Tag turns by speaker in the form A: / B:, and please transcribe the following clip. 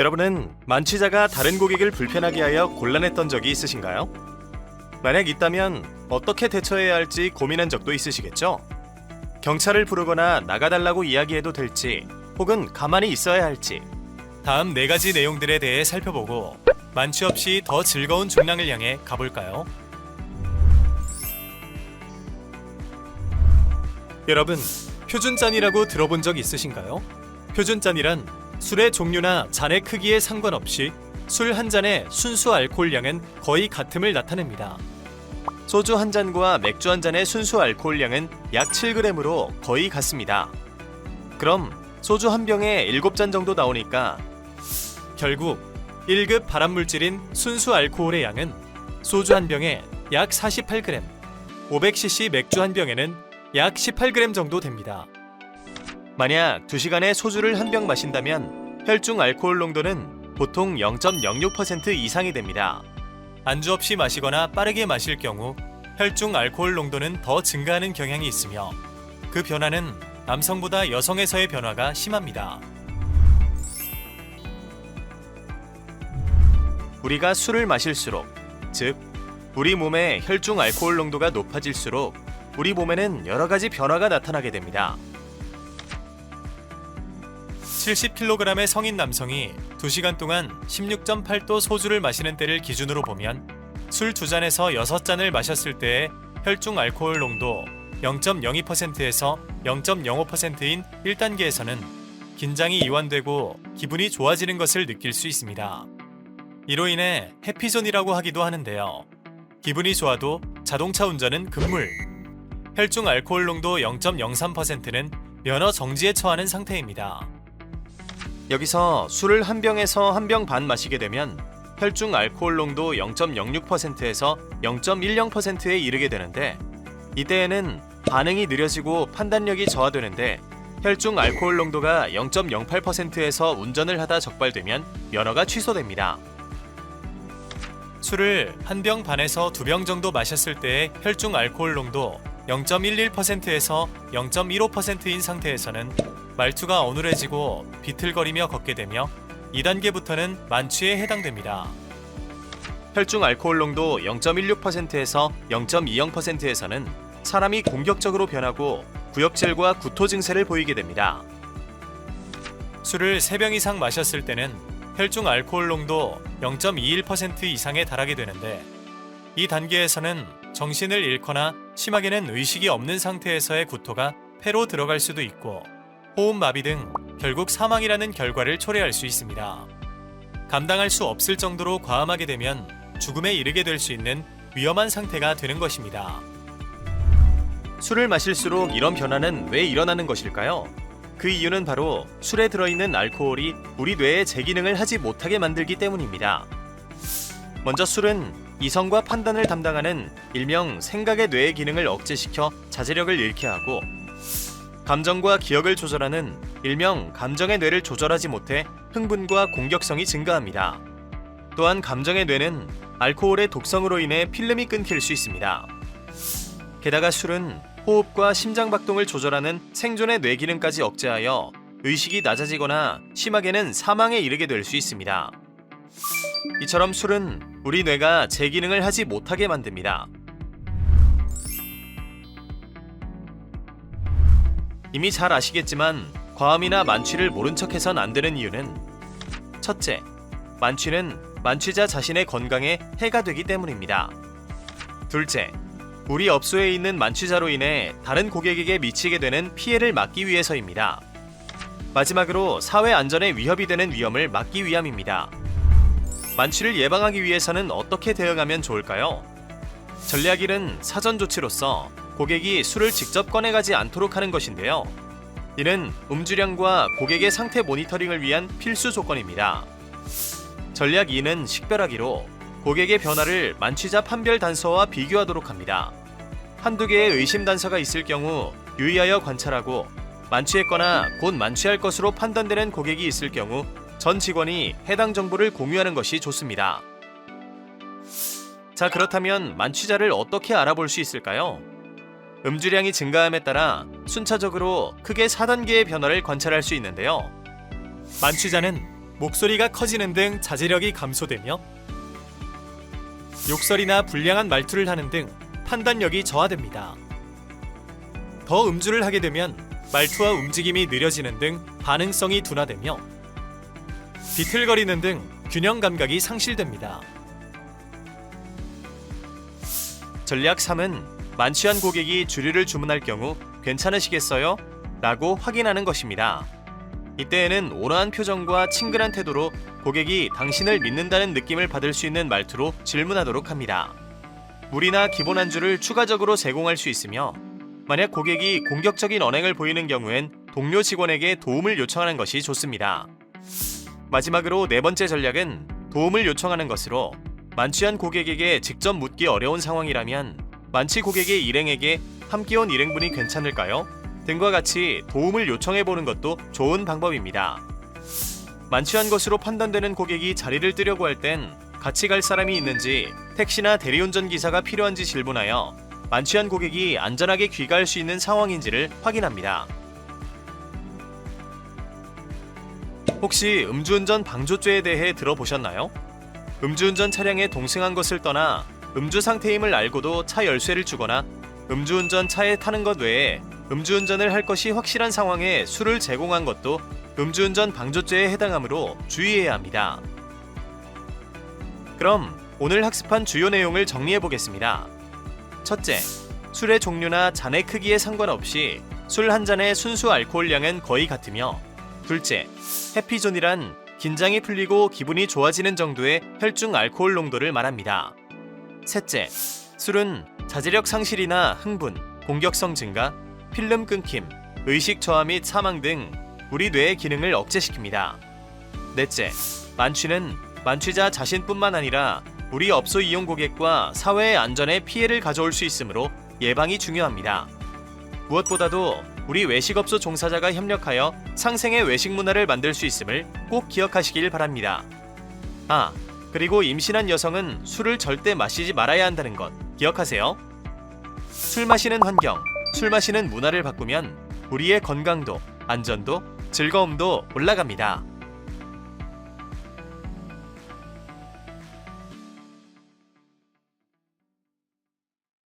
A: 여러분은 만취자가 다른 고객을 불편하게 하여 곤란했던 적이 있으신가요? 만약 있다면 어떻게 대처해야 할지 고민한 적도 있으시겠죠? 경찰을 부르거나 나가달라고 이야기해도 될지 혹은 가만히 있어야 할지 다음 네 가지 내용들에 대해 살펴보고 만취 없이 더 즐거운 중랑을 향해 가볼까요? 여러분, 표준잔이라고 들어본 적 있으신가요? 표준잔이란 술의 종류나 잔의 크기에 상관없이 술 한 잔의 순수 알코올량은 거의 같음을 나타냅니다. 소주 한 잔과 맥주 한 잔의 순수 알코올량은 약 7g으로 거의 같습니다. 그럼 소주 한 병에 7잔 정도 나오니까 결국 1급 발암물질인 순수 알코올의 양은 소주 한 병에 약 48g, 500cc 맥주 한 병에는 약 18g 정도 됩니다. 만약 2시간에 소주를 한 병 마신다면 혈중 알코올 농도는 보통 0.06% 이상이 됩니다. 안주 없이 마시거나 빠르게 마실 경우 혈중 알코올 농도는 더 증가하는 경향이 있으며 그 변화는 남성보다 여성에서의 변화가 심합니다. 우리가 술을 마실수록, 즉, 우리 몸의 혈중 알코올 농도가 높아질수록 우리 몸에는 여러 가지 변화가 나타나게 됩니다. 70kg의 성인 남성이 2시간 동안 16.8도 소주를 마시는 때를 기준으로 보면 술 2잔에서 6잔을 마셨을 때의 혈중 알코올 농도 0.02%에서 0.05%인 1단계에서는 긴장이 이완되고 기분이 좋아지는 것을 느낄 수 있습니다. 이로 인해 해피존이라고 하기도 하는데요. 기분이 좋아도 자동차 운전은 금물. 혈중 알코올 농도 0.03%는 면허 정지에 처하는 상태입니다. 여기서 술을 한 병에서 한 병 반 마시게 되면 혈중 알코올 농도 0.06%에서 0.10%에 이르게 되는데 이때에는 반응이 느려지고 판단력이 저하되는데 혈중 알코올 농도가 0.08%에서 운전을 하다 적발되면 면허가 취소됩니다. 술을 한 병 반에서 두 병 정도 마셨을 때의 혈중 알코올 농도 0.11%에서 0.15%인 상태에서는 말투가 어눌해지고 비틀거리며 걷게 되며 2단계부터는 만취에 해당됩니다. 혈중 알코올 농도 0.16%에서 0.20%에서는 사람이 공격적으로 변하고 구역질과 구토 증세를 보이게 됩니다. 술을 3병 이상 마셨을 때는 혈중 알코올 농도 0.21% 이상에 달하게 되는데 이 단계에서는 정신을 잃거나 심하게는 의식이 없는 상태에서의 구토가 폐로 들어갈 수도 있고 호흡 마비 등 결국 사망이라는 결과를 초래할 수 있습니다. 감당할 수 없을 정도로 과음하게 되면 죽음에 이르게 될 수 있는 위험한 상태가 되는 것입니다. 술을 마실수록 이런 변화는 왜 일어나는 것일까요? 그 이유는 바로 술에 들어있는 알코올이 우리 뇌의 재기능을 하지 못하게 만들기 때문입니다. 먼저 술은 이성과 판단을 담당하는 일명 생각의 뇌의 기능을 억제시켜 자제력을 잃게 하고 감정과 기억을 조절하는 일명 감정의 뇌를 조절하지 못해 흥분과 공격성이 증가합니다. 또한 감정의 뇌는 알코올의 독성으로 인해 필름이 끊길 수 있습니다. 게다가 술은 호흡과 심장 박동을 조절하는 생존의 뇌 기능까지 억제하여 의식이 낮아지거나 심하게는 사망에 이르게 될 수 있습니다. 이처럼 술은 우리 뇌가 제 기능을 하지 못하게 만듭니다. 이미 잘 아시겠지만 과음이나 만취를 모른 척해선 안 되는 이유는 첫째, 만취는 만취자 자신의 건강에 해가 되기 때문입니다. 둘째, 우리 업소에 있는 만취자로 인해 다른 고객에게 미치게 되는 피해를 막기 위해서입니다. 마지막으로 사회 안전에 위협이 되는 위험을 막기 위함입니다. 만취를 예방하기 위해서는 어떻게 대응하면 좋을까요? 전략 1은 사전 조치로서 고객이 술을 직접 꺼내가지 않도록 하는 것인데요. 이는 음주량과 고객의 상태 모니터링을 위한 필수 조건입니다. 전략 2는 식별하기로 고객의 변화를 만취자 판별 단서와 비교하도록 합니다. 한두 개의 의심 단서가 있을 경우 유의하여 관찰하고 만취했거나 곧 만취할 것으로 판단되는 고객이 있을 경우 전 직원이 해당 정보를 공유하는 것이 좋습니다. 자, 그렇다면 만취자를 어떻게 알아볼 수 있을까요? 음주량이 증가함에 따라 순차적으로 크게 4단계의 변화를 관찰할 수 있는데요. 만취자는 목소리가 커지는 등 자제력이 감소되며 욕설이나 불량한 말투를 하는 등 판단력이 저하됩니다. 더 음주를 하게 되면 말투와 움직임이 느려지는 등 반응성이 둔화되며 비틀거리는 등 균형 감각이 상실됩니다. 전략 3은 만취한 고객이 주류를 주문할 경우 괜찮으시겠어요? 라고 확인하는 것입니다. 이때에는 온화한 표정과 친근한 태도로 고객이 당신을 믿는다는 느낌을 받을 수 있는 말투로 질문하도록 합니다. 물이나 기본 안주를 추가적으로 제공할 수 있으며 만약 고객이 공격적인 언행을 보이는 경우엔 동료 직원에게 도움을 요청하는 것이 좋습니다. 마지막으로 네 번째 전략은 도움을 요청하는 것으로 만취한 고객에게 직접 묻기 어려운 상황이라면 만취 고객의 일행에게 함께 온 일행분이 괜찮을까요? 등과 같이 도움을 요청해 보는 것도 좋은 방법입니다. 만취한 것으로 판단되는 고객이 자리를 뜨려고 할 땐 같이 갈 사람이 있는지 택시나 대리운전 기사가 필요한지 질문하여 만취한 고객이 안전하게 귀가할 수 있는 상황인지를 확인합니다. 혹시 음주운전 방조죄에 대해 들어보셨나요? 음주운전 차량에 동승한 것을 떠나 음주 상태임을 알고도 차 열쇠를 주거나 음주운전 차에 타는 것 외에 음주운전을 할 것이 확실한 상황에 술을 제공한 것도 음주운전 방조죄에 해당하므로 주의해야 합니다. 그럼 오늘 학습한 주요 내용을 정리해 보겠습니다. 첫째, 술의 종류나 잔의 크기에 상관없이 술 한 잔의 순수 알코올량은 거의 같으며 둘째, 해피존이란 긴장이 풀리고 기분이 좋아지는 정도의 혈중 알코올 농도를 말합니다. 셋째, 술은 자제력 상실이나 흥분, 공격성 증가, 필름 끊김, 의식 저하 및 사망 등 우리 뇌의 기능을 억제시킵니다. 넷째, 만취는 만취자 자신뿐만 아니라 우리 업소 이용 고객과 사회의 안전에 피해를 가져올 수 있으므로 예방이 중요합니다. 무엇보다도 우리 외식업소 종사자가 협력하여 상생의 외식 문화를 만들 수 있음을 꼭 기억하시길 바랍니다. 아, 그리고 임신한 여성은 술을 절대 마시지 말아야 한다는 것 기억하세요. 술 마시는 환경, 술 마시는 문화를 바꾸면 우리의 건강도, 안전도, 즐거움도 올라갑니다.